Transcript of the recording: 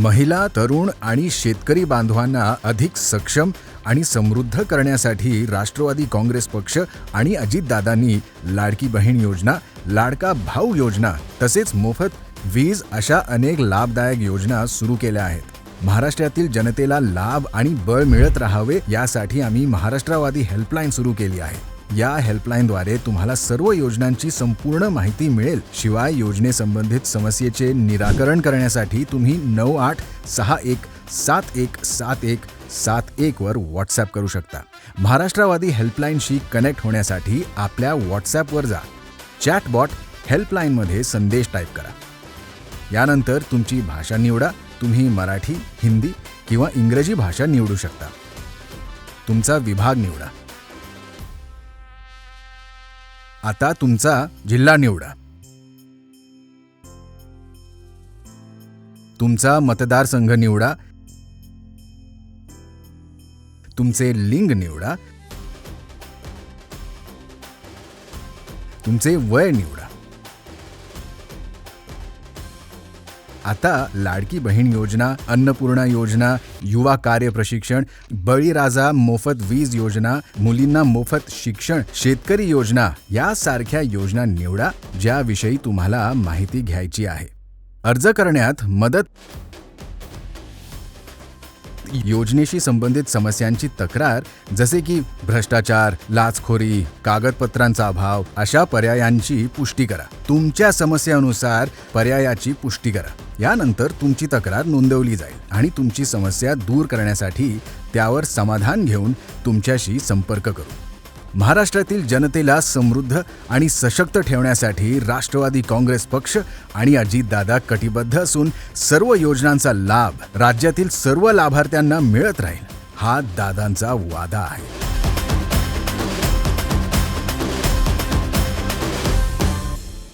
महिला तरुण आणि शेतकरी बांधवांना अधिक सक्षम आणि समृद्ध करण्यासाठी राष्ट्रवादी काँग्रेस पक्ष आणि अजितदादांनी लाडकी बहीण योजना लाडका भाऊ योजना तसेच मोफत वीज अशा अनेक लाभदायक योजना सुरू केल्या आहेत. महाराष्ट्रातील जनतेला लाभ आणि बळ मिळत राहावे यासाठी आम्ही महाराष्ट्रवादी हेल्पलाईन सुरू केली आहे. या हेल्पलाईनद्वारे तुम्हाला सर्व योजनांची संपूर्ण माहिती मिळेल. शिवाय योजनेसंबंधित समस्येचे निराकरण करण्यासाठी तुम्ही नऊ आठ सहा एक सात एक सात एक सात एकवर व्हॉट्सॲप करू शकता. महाराष्ट्रवादी हेल्पलाईनशी कनेक्ट होण्यासाठी आपल्या व्हॉट्सॲपवर जा. चॅटबॉट हेल्पलाईनमध्ये संदेश टाईप करा. यानंतर तुमची भाषा निवडा. तुम्ही मराठी हिंदी किंवा इंग्रजी भाषा निवडू शकता. तुमचा विभाग निवडा. आता तुमचा जिल्हा निवडा. तुमचा मतदारसंघ निवडा. तुमचे लिंग निवडा. तुमचे वय निवडा. आता लाडकी बहीण योजना अन्नपूर्णा योजना युवा कार्य प्रशिक्षण बळीराजा मोफत वीज योजना मुलींना मोफत शिक्षण शेतकरी योजना यासारख्या योजना निवडा ज्याविषयी तुम्हाला माहिती घ्यायची आहे. अर्ज करण्यात मदत योजनेशी संबंधित समस्यांची तक्रार जसे की भ्रष्टाचार लाचखोरी कागदपत्रांचा अभाव अशा पर्यायांची पुष्टी करा. तुमच्या समस्यानुसार पर्यायाची पुष्टी करा. यानंतर तुमची तक्रार नोंदवली जाईल आणि तुमची समस्या दूर करण्यासाठी त्यावर समाधान घेऊन तुमच्याशी संपर्क करू. महाराष्ट्रातील जनतेला समृद्ध आणि सशक्त ठेवण्यासाठी राष्ट्रवादी काँग्रेस पक्ष आणि अजितदादा कटिबद्ध असून सर्व योजनांचा लाभ राज्यातील सर्व लाभार्थ्यांना मिळत राहील हा दादांचा वादा आहे.